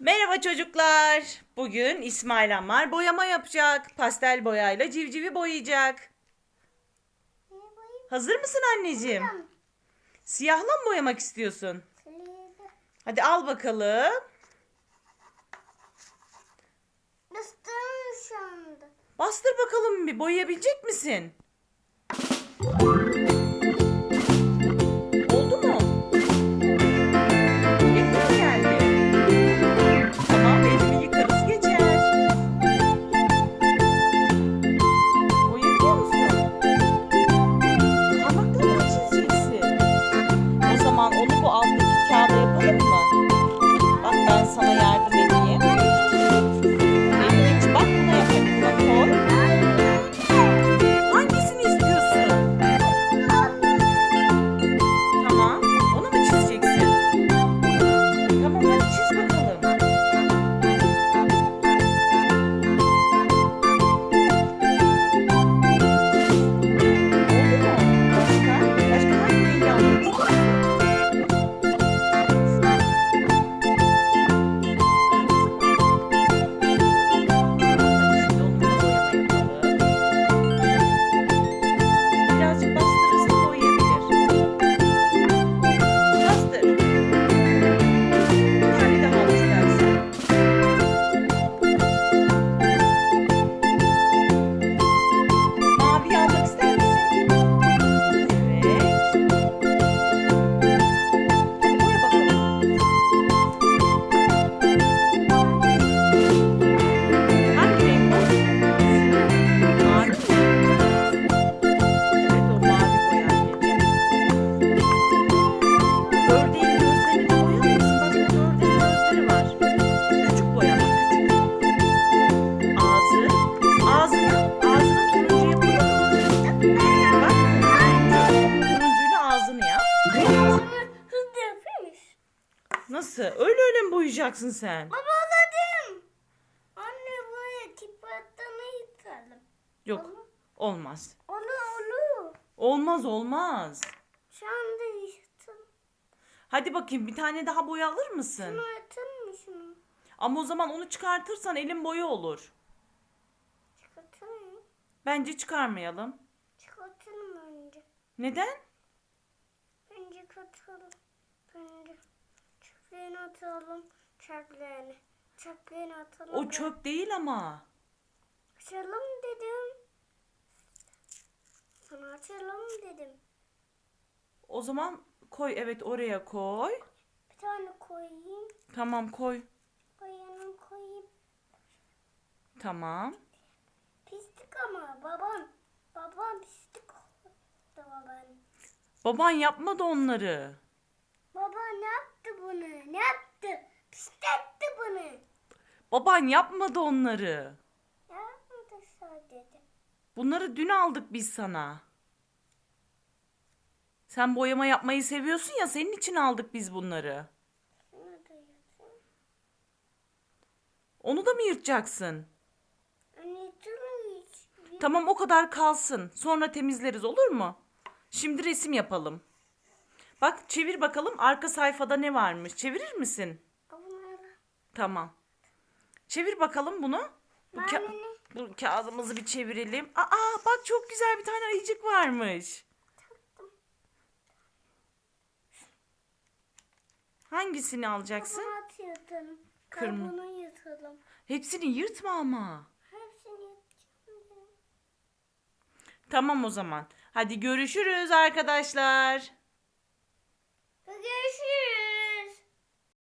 Merhaba çocuklar. Bugün İsmail Ammar boyama yapacak. Pastel boyayla civcivi boyayacak. Hazır mısın anneciğim? Siyahla mı boyamak istiyorsun? Hadi al bakalım. Bastım şu anda. Bastır bakalım bir boyayabilecek misin? Nasıl? Öyle öyle mi boyayacaksın sen? Baba anladım. Anne buraya tip attığını yıkalım. Yok. Olmaz. Onu onu. Olmaz olmaz. Şu anda yıktım. Hadi bakayım bir tane daha boya alır mısın? Şunu atın mı şunu? Ama o zaman onu çıkartırsan elin boya olur. Çıkartayım. Bence çıkarmayalım. Çıkartalım önce. Neden? Önce katalım. Önce çöplerini atalım. Çöplerini. Çöplerini atalım. O çöp değil ama. Açalım dedim. Sana açalım dedim. O zaman koy evet oraya koy. Bir tane koyayım. Tamam koy. Koyayım koyayım. Tamam. Pislik ama babam. Babam pislik oldu babam. Baban yapmadı onları. Bunu? Ne yaptı? Pisletti bunu. Baban yapmadı onları. Yapmadı sadece. Bunları dün aldık biz sana. Sen boyama yapmayı seviyorsun ya senin için aldık biz bunları. Onu da mı yırtacaksın? Anne. Tamam o kadar kalsın. Sonra temizleriz olur mu? Şimdi resim yapalım. Bak çevir bakalım arka sayfada ne varmış. Çevirir misin? Tamam. Çevir bakalım bunu. Bu, ka- bu kağıdımızı bir çevirelim. Aa bak çok güzel bir tane ayıcık varmış. Hangisini alacaksın? Bunu atıyordum. Kırmızı. Bunu yırtalım. Hepsini yırtma ama. Hepsini yırtacağım. Tamam o zaman. Hadi görüşürüz arkadaşlar. Görüşürüz.